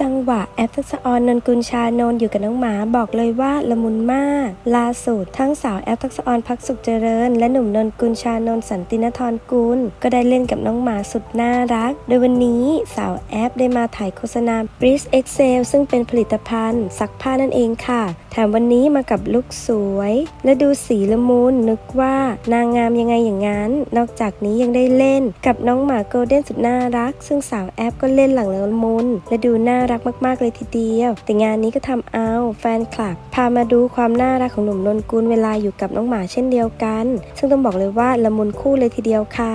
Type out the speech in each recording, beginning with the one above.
จังหวะแอปทักษออนนนกุลชานนอยู่กับน้องหมาบอกเลยว่าละมุนมากล่าสุดทั้งสาวแอปทักษออนพักสุขเจริญ และหนุ่มนนกุลชานนสันตินทรกุลก็ได้เล่นกับน้องหมาสุดน่ารัก โดยวันนี้สาวแอปได้มาถ่ายโฆษณา b r i s Excel ซึ่งเป็นผลิตภัณฑ์ซักผ้านั่นเองค่ะแถมวันนี้มากับลุคสวย และดูสีละมุนนึกว่านางงามยังไงอย่างนั้น นอกจากนี้ยังได้เล่นกับน้องหมาโกลเด้นสุดน่ารัก ซึ่งสาวแอปก็เล่นหลังละมุนและดูน่าารักมากๆเลยทีเดียว แต่งานนี้ก็ทำเอาแฟนคลับ พามาดูความน่ารักของหนุ่มนนกุลเวลาอยู่กับน้องหมาเช่นเดียวกัน ซึ่งต้องบอกเลยว่าละมุนคู่เลยทีเดียวค่ะ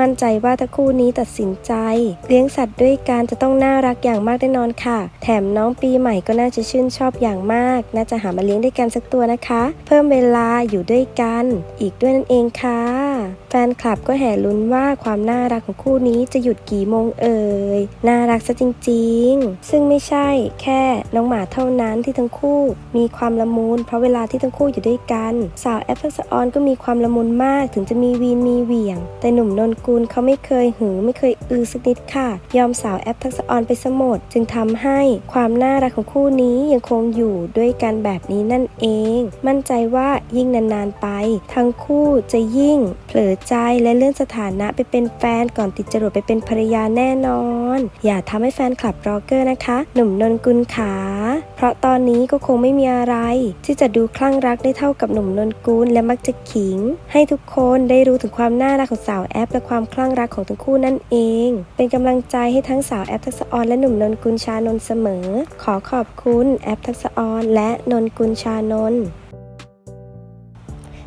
มั่นใจว่าถ้าคู่นี้ตัดสินใจ เลี้ยงสัตว์ด้วยกันจะต้องน่ารักอย่างมากแน่นอนค่ะ แถมน้องปีใหม่ก็น่าจะชื่นชอบอย่างมาก น่าจะหามาเลี้ยงด้วยกันสักตัวนะคะ เพิ่มเวลาอยู่ด้วยกัน อีกด้วยนั่นเองค่ะ แฟนคลับก็แห่ลุ้นว่าความน่ารักของคู่นี้จะหยุดกี่โมงเอ่ย น่ารักซะจริง ๆ ซึ่งไม่ใช่แค่น้องหมาเท่านั้นที่ทั้งคู่มีความละมุนเพราะเวลาที่ทั้งคู่อยู่ด้วยกัน สาวแอปทักษะออนก็มีความละมุนมากถึงจะมีวีนมีเหวี่ยง แต่หนุ่มนนกุลเขาไม่เคยหือไม่เคยอือสักนิดค่ะ ยอมสาวแอปทักษออนไปสมดจึงทำให้ความน่ารักของคู่นี้ยังคงอยู่ด้วยกันแบบนี้นั่นเอง มั่นใจว่ายิ่งนานๆไป ทั้งคู่จะยิ่งเผลอใจและเลื่อนสถานะไปเป็นแฟนก่อนติดจรวดไปเป็นภรรยาแน่นอน อย่าทำให้แฟนคลับรอเกอร์นะคะ หนุ่มนนกุลขา เพราะตอนนี้ก็คงไม่มีอะไร ที่จะดูคลั่งรักได้เท่ากับหนุ่มนนกุลและมักจะขิง ให้ทุกคนได้รู้ถึงความน่ารักของสาวแอปและความคลั่งรักของทั้งคู่นั่นเอง เป็นกำลังใจให้ทั้งสาวแอปทักษะออนและหนุ่มนนกุลชานนเสมอ ขอขอบคุณแอปทักษะออนและนนกุลชานน